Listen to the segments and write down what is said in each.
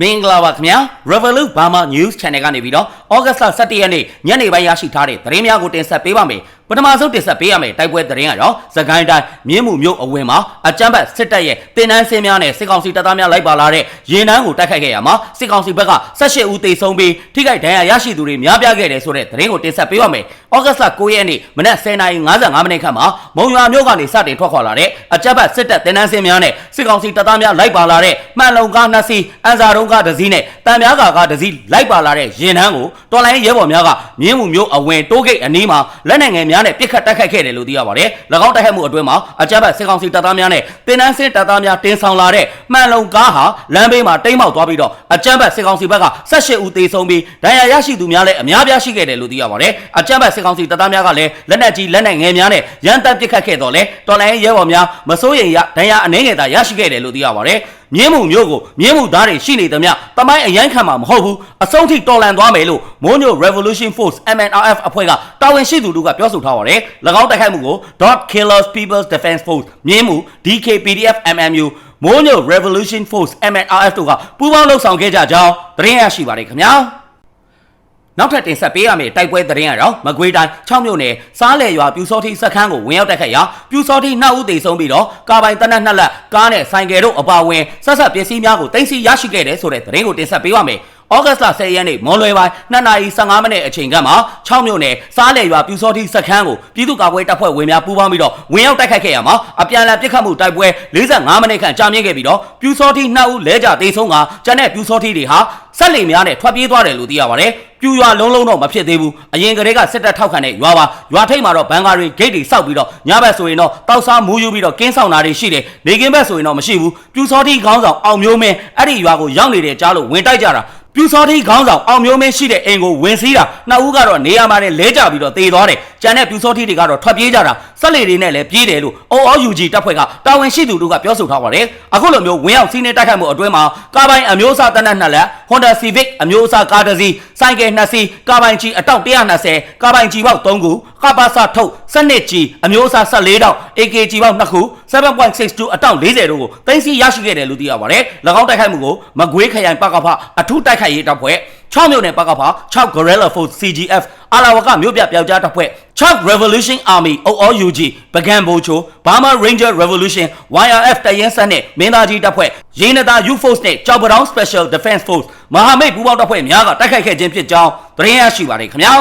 မင်္ဂလာပါခင်ဗျာ Revolut Burma News Channel ကနေပြီးတော့ August 17ရက်နေ့ညနေပိုင်းရရှိထားတဲ့သတင်းများကိုတင်ဆက်ပေးပါမယ် ပထမဆုံးတင်ဆက်ပေးရမယ်တိုက်ပွဲသတင်းကတော့သခိုင်းတိုင်းမြင်းမှုမြို့အဝင်မှာအကြမ်းဖက်စစ်တပ်ရဲ့တင်နန်းစင်းများနဲ့စစ်ကောင်စီတပ်သားများလိုက်ပါလာတဲ့ရင်နှန်းကိုတိုက်ခိုက်ခဲ့ရမှာစစ်ကောင်စီဘက်က18ဦးသေဆုံးပြီးထိခိုက်ဒဏ်ရာရရှိသူတွေများပြားခဲ့တယ်ဆိုတဲ့သတင်းကိုတင်ဆက်ပေးပါမယ်။ August 9ရက်နေ့မနက်10:55မိနစ်ခန့်မှာမုံရွာမြို့ကနေစတင်ထွက်ခွာလာတဲ့အကြမ်းဖက်စစ်တပ်တင်နန်းစင်းများနဲ့စစ်ကောင်စီတပ်သားများလိုက်ပါလာတဲ့မှန်လုံကားနှစ်စီးအန်စာတုံးကားတစ်စီးနဲ့တံများကာကားတစ်စီးလိုက်ပါလာတဲ့ရင်နှန်းကိုတော်လိုင်းရဲဘော်များကမြင်းမှုမြို့အဝင်တိုးဂိတ်အနီးမှာလက်နက်ငယ်များနဲ့ပစ်ခတ်တိုက်ခိုက်ခဲ့တယ်လို့သိရပါတယ်။၎င်းတိုက်ခိုက်မှုအတွင်းမှာအကြမ်းဖက်စစ်ကောင်စီတပ်သားများနဲ့တင်နန်းစင်းတပ်သားများတင်ဆောင်လာတဲ့မှန်လုံကားဟာလမ်းဘေးမှာတိမ်းမောက်သွားပြီးတော့အကြမ်းဖက်စစ်ကောင်စီဘက်က18ဦးသေဆုံးပြီးဒဏ်ရာရရှိသူများလည်းအများပြားရှိခဲ့တယ်လို့သိရပါတယ်။အကြမ်းဖက်စစ်ကောင်စီတပ်သားများကလည်းလက်နက်ကြီးလက်နက်ငယ်များနဲ့ရန်တပ်ပစ်ခတ်ခဲ့တော့လေတော်လိုင်းရဲဘော်များမစိုးရိမ်ရဒဏ်ရာအနှဲငယ်သာရရှိခဲ့တယ်လို့သိရပါတယ်။မြင်းမှုမျိုးကိုမြင်းမှုသားတွေရှိနေသမျှတမိုင်းအရန်ခံမှာမဟုတ်ဘူးအဆုံးထိတော်လန်သွားမယ်လို့မိုးညို Revolution Force MNRF အဖွဲ့ကတာဝန်ရှိသူတို့ကပြောဆိုထားပါတယ်၎င်းတိုက်ခိုက်မှုကို Dot Killers People's Defense Force မြင်းမှု DKPDF MMU မိုးညို Revolution Force MNRF တို့ကပူးပေါင်းလှုပ်ဆောင်ခဲ့ကြကြောင်းသတင်းရရှိပါတယ်ခင်ဗျာနောက်ထပ်တင်ဆက်ပေးရမယ့်တိုက်ပွဲသတင်းကတော့မကွေးတိုင်း6မြို့နယ်စားလေရွာပြူစောတိစခန်းကိုဝင်ရောက်တိုက်ခိုက်ရာပြူစောတိနှောက်ဦးတေဆုံးပြီးတော့ကာပိုင်တနက်နှစ်လက်ကားနဲ့ဆိုင်ကယ်တို့အပါအဝင်ဆက်ဆက်ပစ္စည်းများကိုတင်စီရရှိခဲ့တယ်ဆိုတဲ့သတင်းကိုတင်ဆက်ပေးပါမယ်။ ဩဂတ်စ်လ10ရက်နေ့မွန်လွယ်ပိုင်း2:15မိနစ်အချိန်ကမှ6မြို့နယ်စားလေရွာပြူစောတိစခန်းကိုပြည်သူ့ကာကွယ်တပ်ဖွဲ့ဝင်များပူးပေါင်းပြီးတော့ဝင်ရောက်တိုက်ခိုက်ခဲ့ရမှာအပြန်အလှန်ပစ်ခတ်မှုတိုက်ပွဲ45မိနစ်ခန့်ကြာမြင့်ခဲ့ပြီးတော့ပြူစောတိ2ဦးလဲကြတေဆုံးကကျန်တဲ့ပြူစောတိတွေဟာဆက်လီများနဲ့ထွက်ပြေးသွားတယ်လို့သိရပါတယ်။ပြူရွာလုံးလုံးတော့မဖြစ်သေးဘူး။အရင်ကတည်းကစစ်တပ်ထောက်ခံတဲ့ရွာပါရွာထိပ်မှာတော့ဘန်ကာတွေဂိတ်တွေစောက်ပြီးတော့ညဘက်ဆိုရင်တော့တောက်စားမူးယူပြီးတော့ကင်းဆောင်တာတွေရှိတယ်။နေကင်းဘက်ဆိုရင်တော့မရှိဘူး။ပြူစောတိခေါင်းဆောင်အောင်မျိုးမင်းအဲ့ဒီရွာကိုရောက်နေတယ်ကြားလို့ဝင်တိုက်ကြတာ ပြူစောတိခေါင်းဆောင်အောင်မျိုးမင်းရှိတဲ့အိမ်ကိုဝင်စီးတာနှစ်ဦးကတော့နေရာမှာနဲ့လဲကြပြီးတော့တေသွားတယ်။ကျန်တဲ့ပြူစောတိတွေကတော့ထွက်ပြေးကြတာ ဆက်လေတွေနဲ့လည်းပြေးတယ်လို့ OOUG တပ်ဖွဲ့ကတာဝန်ရှိသူတို့ကပြောဆိုထားပါတယ်။အခုလိုမျိုးဝင်ရောက်စီးနှင်းတိုက်ခိုက်မှုအတွင်းမှာကာပိုင်အမျိုးအစားတနက်နှစ်လက် Honda Civic အမျိုးအစားကားတစ်စီးစိုက်ကယ်နှစ်စီးကာပိုင်ကြီးအတောက်120ကာပိုင်ကြီးပေါက်3ခုကပါစာထုတ်စနစ်ကြီးအမျိုးအစား14တောက် AK ကြီးပေါက်2ခု7.62အတောက်40တို့ကိုတင်စီရရှိခဲ့တယ်လို့သိရပါတယ်။၎င်းတိုက်ခိုက်မှုကိုမကွေးခရိုင်ပကဖအထူးတိုက်ခိုက်ရေးတပ်ဖွဲ့ 6မြို့နယ်ပကဖ6 Guerrilla Force CGF အာလာဝကမြို့ပြပျောက်ကြားတပ်ဖွဲ့6 Revolution Army OOUG ပကံဘိုချို Burma Ranger Revolution YRF တရင်ဆက်နဲ့မင်းသားကြီးတပ်ဖွဲ့ရင်းနတာ U Force နဲ့ကြောက်ပတောင်း Special Defense Force မဟာမိတ်ပူးပေါင်းတပ်ဖွဲ့များကတိုက်ခိုက်ခဲ့ခြင်းဖြစ်ကြောင်းသတင်းရရှိပါတယ်ခင်ဗျာ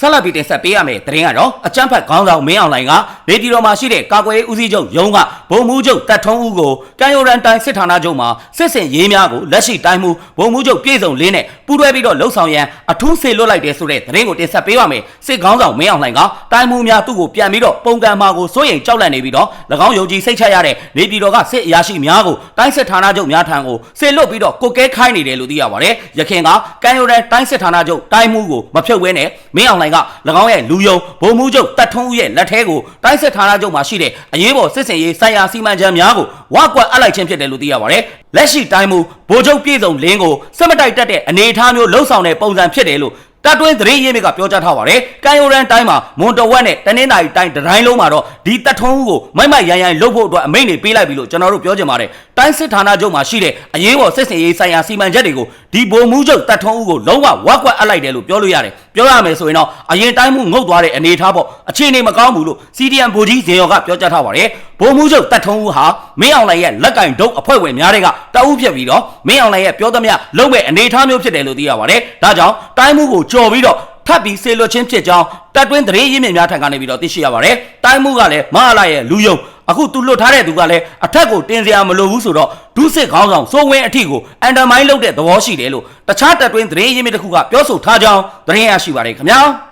ဆက်လက်ပြီးတင်ဆက်ပေးရမယ့်သတင်းကတော့အကြမ်းဖက်ခေါင်းဆောင်မင်းအောင်လှိုင်ကနေပြည်တော်မှာရှိတဲ့ကာကွယ်ရေးဦးစီးချုပ်ရုံးကဗိုလ်မှူးချုပ်တပ်ထုံးဦးကိုကံရိုရန်တိုင်းစစ်ဌာနချုပ်မှာစစ်စင်ရေးများကိုလက်ရှိတိုင်းမှုဗိုလ်မှူးချုပ်ပြည်စုံလင်းနဲ့ပူးတွဲပြီးတော့လှုပ်ဆောင်ရန်အထူးစေလွတ်လိုက်တယ်ဆိုတဲ့သတင်းကိုတင်ဆက်ပေးပါမယ်စစ်ခေါင်းဆောင်မင်းအောင်လှိုင်ကတိုင်းမှုများသူ့ကိုပြန်ပြီးတော့ပုံကံမှာကိုစိုးရိမ်ကြောက်လန့်နေပြီးတော့၎င်းယုံကြည်စိတ်ချရတဲ့နေပြည်တော်ကစစ်အရာရှိများကိုတိုင်းစစ်ဌာနချုပ်များထံကိုစေလွတ်ပြီးတော့ကိုကဲခိုင်းနေတယ်လို့သိရပါတယ်ရခင်ကကံရိုရန်တိုင်းစစ်ဌာနချုပ်တိုင်းမှုကိုမဖြုတ်ဘဲနဲ့မင်းအောင်လှိုင်က၎င်းရဲ့လူယုံဗိုလ်မှူးချုပ်တပ်ထုံးဦးရဲ့လက်ထဲကိုတိုင်းစစ်ဌာနချုပ်မှာရှိတဲ့အရေးပေါ်စစ်စင်ရေးဆိုင်ရာစီမံချက်များကိုဝါကွက်အပ်လိုက်ခြင်းဖြစ်တယ်လို့သိရပါတယ်။လက်ရှိတိုင်းမူဗိုလ်ချုပ်ပြည်စုံလင်းကိုစက်မတိုက်တက်တဲ့အနေအထားမျိုးလှုပ်ဆောင်တဲ့ပုံစံဖြစ်တယ်လို့တပ်တွင်းသတင်းရင်းမြစ်ကပြောကြားထားပါတယ်။ကံရိုရန်တိုင်းမှာမွန်တဝက်နဲ့တနင်္သာရီတိုင်းတိုင်းလုံးမှာတော့ဒီတပ်ထုံးဦးကိုမိုက်မိုက်ရိုင်းရိုင်းလှုပ်ဖို့အတွက်အမိန့်တွေပေးလိုက်ပြီလို့ကျွန်တော်တို့ပြောချင်ပါတယ်။ တိုင်းစစ်ဌာနချုပ်မှာရှိတဲ့အရေးပေါ်စစ်စင်ရေးဆိုင်ရာစီမံချက်တွေကိုဒီဗိုလ်မှူးချုပ်တပ်ထုံးဦးကိုလုံးဝဝါကွက်အပ်လိုက်တယ်လို့ပြောလို့ရတယ်။ပြောရမယ်ဆိုရင်တော့အရင်တိုင်းမှုငုတ်သွားတဲ့အနေအထားပေါ့အခြေအနေမကောင်းဘူးလို့ CDM ဗိုလ်ကြီးဇင်ရော်ကပြောကြားထားပါတယ်။ဗိုလ်မှူးချုပ်တပ်ထုံးဦးဟာမင်းအောင်လှိုင်ရဲ့လက်ကင်ဒုတ်အဖွဲ့ဝင်များတွေကတအုပ်ဖြစ်ပြီးတော့မင်းအောင်လှိုင်ရဲ့ပြောသမျှလုံးမဲ့အနေအထားမျိုးဖြစ်တယ်လို့သိရပါတယ်။ဒါကြောင့်တိုင်းမှုကိုကြော်ပြီးတော့ထပ်ပြီးဆေလွတ်ချင်းဖြစ်ကြောင်းတပ်တွင်းသတင်းရင်းမြစ်များထံကနေပြီးတော့သိရှိရပါတယ်။တိုင်းမှုကလည်းမဟာလာရဲ့လူယုံ အခုသူလွတ်ထားတဲ့သူကလည်းအထက်ကိုတင်စရာမလိုဘူးဆိုတော့ဒုစစ်ခေါင်းဆောင်စိုးဝင်းအထိကိုအန်ဒမိုင်းလုပ်တဲ့သဘောရှိတယ်လို့တခြားတပ်တွင်းသတင်းရင်းမြစ်တစ်ခုကပြောဆိုထားကြောင်းသတင်းရရှိပါတယ်ခင်ဗျာ။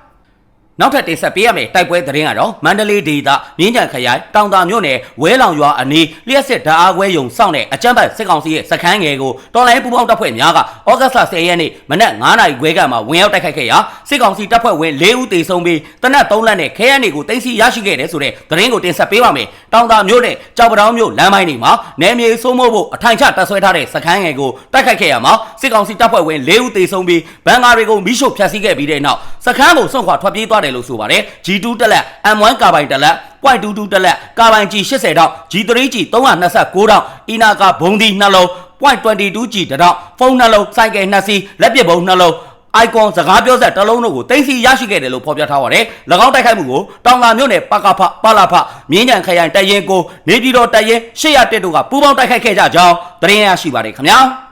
နောက်ထပ်တင်ဆက်ပေးရမယ့်တိုက်ပွဲသတင်းကတော့မန္တလေးဒေသမြင်းကြံခရိုင်တောင်တာမြို့နယ်ဝဲလောင်ရွာအနီးလျှက်စစ်ဓာတ်အားခွဲယုံစောင့်တဲ့အကြမ်းဖက်စစ်ကောင်စီရဲ့စခန်းငယ်ကိုတော်လိုင်းပူပေါင်းတပ်ဖွဲ့များကဩဂတ်စ်လ10ရက်နေ့မနက်9နာရီခွဲကမှဝင်ရောက်တိုက်ခိုက်ခဲ့ရာစစ်ကောင်စီတပ်ဖွဲ့ဝင်၄ဦးသေဆုံးပြီးတနက်3လက်နဲ့ခဲရန်တွေကိုတင်စီရရှိခဲ့တယ်ဆိုတဲ့သတင်းကိုတင်ဆက်ပေးပါမယ်။တောင်တာမြို့နယ်ကြောက်ပတောင်းမြို့လမ်းပိုင်းတွေမှာနယ်မြေစိုးမိုးဖို့အထိုင်ချတပ်ဆွဲထားတဲ့စခန်းငယ်ကိုတိုက်ခိုက်ခဲ့ရမှာစစ်ကောင်စီတပ်ဖွဲ့ဝင်၄ဦးသေဆုံးပြီးဘန်ကာတွေကိုမိရှို့ဖျက်ဆီးခဲ့ပြီးတဲ့နောက်စခန်းကိုစွန့်ခွာထွက်ပြေးသွားတယ်လို့ဆိုပါတယ် G2 တက်လက် M1 ကာဘိုင်တက်လက် .22 တက်လက်ကာဘိုင် G80 တောက် G3 G329 တောက်အီနာကာဘုံဒီနှလုံး .22G တတော့ဖုန်းနှလုံးစိုက်ကယ်နှစ်စီးလက်ပစ်ပုံးနှလုံး icon စကားပြောဆက်တစ်လုံးတို့ကိုတင်စီရရှိခဲ့တယ်လို့ဖော်ပြထားပါတယ်။၎င်းတိုက်ခိုက်မှုကိုတောင်လာမြို့နယ်ပကဖပလာဖမြင်းကြံခရိုင်တရင်ကိုနေပြည်တော်တရင်801တို့ကပူးပေါင်းတိုက်ခိုက်ခဲ့ကြကြောင်းသတင်းရရှိပါတယ်ခင်ဗျာ။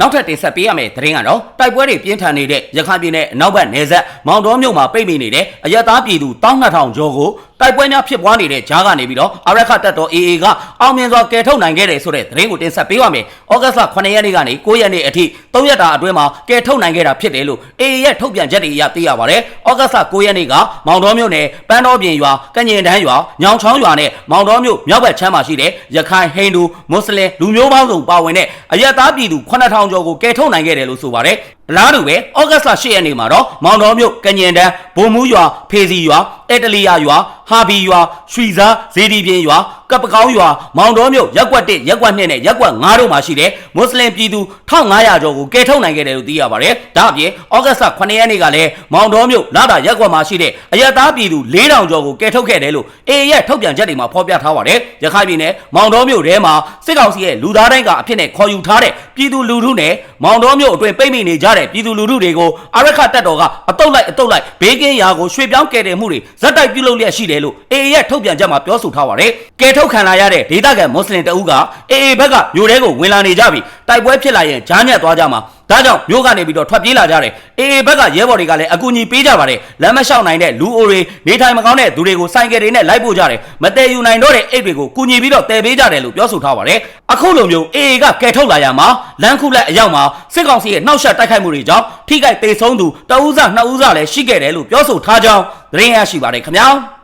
နောက်ထပ်တင်ဆက်ပေးရမယ့်သတင်းကတော့တိုက်ပွဲတွေပြင်းထန်နေတဲ့ရခိုင်ပြည်နယ်အနောက်ဘက်နယ်စပ်မောင်တော်မြို့မှာပိတ်မိနေတဲ့အရသားပြည်သူ12000ကျော်ကိုတိုက်ပွဲများဖြစ်ပွားနေတဲ့ကြားကနေပြီးတော့အရက်ခတ်တပ်တော် AA ကအောင်မြင်စွာကယ်ထုတ်နိုင်ခဲ့တယ်ဆိုတဲ့သတင်းကိုတင်ဆက်ပေးပါမယ်။ဩဂတ်စ်လ9ရက်နေ့ကနေ9ရက်နေ့အထိ3ရက်တာအတွင်းမှာကယ်ထုတ်နိုင်ခဲ့တာဖြစ်တယ်လို့ AA ရဲ့ထုတ်ပြန်ချက်တွေအရသိရပါတယ်။ဩဂတ်စ်လ9ရက်နေ့ကမောင်တော်မြို့နယ်ပန်းတော်ပြင်ရွာကညင်တန်းရွာညောင်ချောင်းရွာနဲ့မောင်တော်မြို့မြောက်ဘက်ချမ်းမှာရှိတဲ့ရခိုင်ဟိန္ဒူမွတ်စလင်လူမျိုးပေါင်းစုံပါဝင်တဲ့အရက်သားပြည်သူ9000ကျော်ကိုကယ်ထုတ်နိုင်ခဲ့တယ်လို့ဆိုပါတယ်။ အလားတူပဲဩဂတ်စ်လ10ရက်နေ့မှာတော့မောင်တော်မြို့ကညင်တန်းဘုံမူးရွာဖေစီရွာအက်တလီယာရွာဟာဘီရွာရွှီစားဇေဒီပြင်းရွာကပကောင်းရွာမောင်တော်မြို့ရက်ကွက်1ရက်ကွက်2နဲ့ရက်ကွက်9တို့မှာရှိတဲ့မွတ်စလင်ပြည်သူ1500ကျော်ကိုကယ်ထုတ်နိုင်ခဲ့တယ်လို့သိရပါတယ်။ဒါအပြင်ဩဂတ်စ်လ9ရက်နေ့ကလည်းမောင်တော်မြို့လာတာရက်ကွက်မှာရှိတဲ့အရက်သားပြည်သူ4000ကျော်ကိုကယ်ထုတ်ခဲ့တယ်လို့အေရဲ့ထုတ်ပြန်ချက်တွေမှာဖော်ပြထားပါတယ်။ရခိုင်ပြည်နယ်မောင်တော်မြို့ထဲမှာစစ်ကောင်စီရဲ့လူသားတိုင်းကအဖြစ်နဲ့ခေါ်ယူထားတဲ့ပြည်သူလူထုနဲ့မောင်တော်မြို့အတွင်းပိတ်မိနေကြတဲ့ပြည်သူလူထုတွေကိုအရက်ခတ်တပ်တော်ကအတုတ်လိုက်အတုတ်လိုက်ဘေးကင်းရာကိုရွှေ့ပြောင်းကယ်တယ်မှုတွေဇက်တိုက်ပြုလုပ်လျက်ရှိတယ်လို့အေရဲ့ထုတ်ပြန်ချက်မှာပြောဆိုထားပါတယ်။ကယ်ထုတ်ခံလာရတဲ့ဒေသခံမွတ်စလင်တအုပ်ကအေအေဘက်ကမြို့ထဲကိုဝင်လာနေကြပြီ တိုက်ပွဲဖြစ်လာရင်ဂျားညက်သွားကြမှာဒါကြောင့်မြို့ကနေပြီးတော့ထွက်ပြေးလာကြတယ်အေအေဘက်ကရဲဘော်တွေကလည်းအကူအညီပေးကြပါတယ်လမ်းမလျှောက်နိုင်တဲ့လူအိုတွေနေထိုင်မကောင်းတဲ့သူတွေကိုစိုင်ကယ်တွေနဲ့လိုက်ပို့ကြတယ်မတည်ယူနိုင်တော့တဲ့အိတ်တွေကိုကူညီပြီးတော့တည်ပေးကြတယ်လို့ပြောဆိုထားပါတယ်အခုလိုမျိုးအေအေကကယ်ထုတ်လာရမှာလမ်းခုလက်အရောက်မှာစစ်ကောင်စီရဲ့နှောက်ယှက်တိုက်ခိုက်မှုတွေကြောင့်ထိခိုက်ဒေဆုံးသူတဦးစနှစ်ဦးစလည်းရှိခဲ့တယ်လို့ပြောဆိုထားကြောင်းသတင်းရရှိပါတယ်ခင်ဗျာ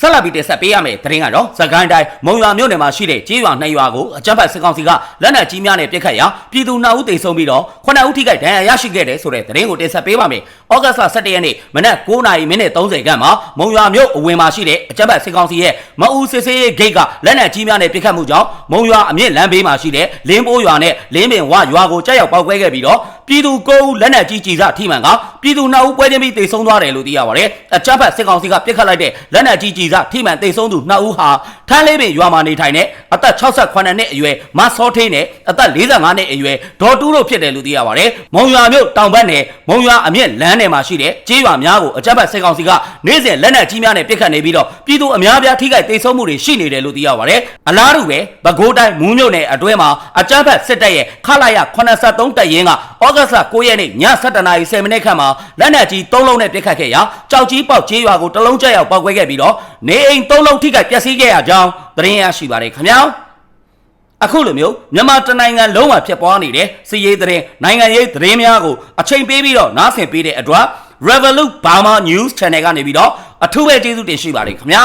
ဆက်လက်ပြီးတင်ဆက်ပေးရမယ့်သတင်းကတော့သခိုင်းတိုင်းမုံရွာမြို့နယ်မှာရှိတဲ့ကျေးရွာနှစ်ရွာကိုအကြမ်းဖက်စစ်ကောင်စီကလက်နက်ကြီးများနဲ့ပစ်ခတ်ရာပြည်သူ2ဦးသေဆုံးပြီးတော့9ဦးထိခိုက်ဒဏ်ရာရရှိခဲ့တယ်ဆိုတဲ့သတင်းကိုတင်ဆက်ပေးပါမယ်။ဩဂတ်စ်လ17ရက်နေ့မနက်9:30မိနစ်30ခန့်မှာမုံရွာမြို့အဝင်မှာရှိတဲ့အကြမ်းဖက်စစ်ကောင်စီရဲ့မအူစစ်စေးဂိတ်ကလက်နက်ကြီးများနဲ့ပစ်ခတ်မှုကြောင့်မုံရွာအမြင့်လမ်းဘေးမှာရှိတဲ့လင်းပိုးရွာနဲ့လင်းပင်ဝရွာကိုကြားရောက်ပောက်ကွဲခဲ့ပြီးတော့ ပြည်သူ9ဦးလက်နက်ကြီးကြီးစားထိမှန်ကပြည်သူ2ဦးပွဲချင်းပြီးသေဆုံးသွားတယ်လို့သိရပါတယ်။အကြမ်းဖက်စစ်ကောင်စီကပစ်ခတ်လိုက်တဲ့လက်နက်ကြီးကြီးစားထိမှန်သေဆုံးသူ2ဦးဟာထန်းလေးပင်ရွာမှာနေထိုင်တဲ့အသက်68နှစ်အရွယ်မဆောထေးနဲ့အသက်45နှစ်အရွယ်ဒေါ်တူးတို့ဖြစ်တယ်လို့သိရပါတယ်။မုံရွာမြို့တောင်ဘက်နယ်မုံရွာအမြင့်လမ်းနယ်မှာရှိတဲ့ကျေးရွာများကိုအကြမ်းဖက်စစ်ကောင်စီကနေ့စဉ်လက်နက်ကြီးများနဲ့ပစ်ခတ်နေပြီးတော့ပြည်သူအများအပြားထိခိုက်သေဆုံးမှုတွေရှိနေတယ်လို့သိရပါတယ်။အလားတူပဲပဲခူးတိုင်းမူးမြို့နယ်အတွင်းမှာအကြမ်းဖက်စစ်တပ်ရဲ့ခလာရ83တပ်ရင်းကဩဂတ်စ်လ9ရက်နေ့ည7:10နာရီ10မိနစ်ခန့်မှာလက်နက်ကြီး3လုံးနဲ့ပစ်ခတ်ခဲ့ရာကြောက်ကြီးပေါက်ကျေးရွာကိုတစ်လုံးကျရောက်ပောက်ကွဲခဲ့ပြီးတော့နေအိမ်3လုံးထိခိုက်ပျက်စီးခဲ့ရကြောင်းသတင်းရရှိပါတယ်ခင်ဗျာအခုလိုမျိုးမြန်မာတနိုင်ငံလုံးမှာဖြစ်ပွားနေတဲ့စီးရေးသတင်းနိုင်ငံရေးသတင်းများကိုအချိန်ပေးပြီးတော့နားဆင်ပေးတဲ့အတွက် Revolut Burma News Channel ကနေပြီးတော့အထူးပဲကျေးဇူးတင်ရှိပါတယ်ခင်ဗျာ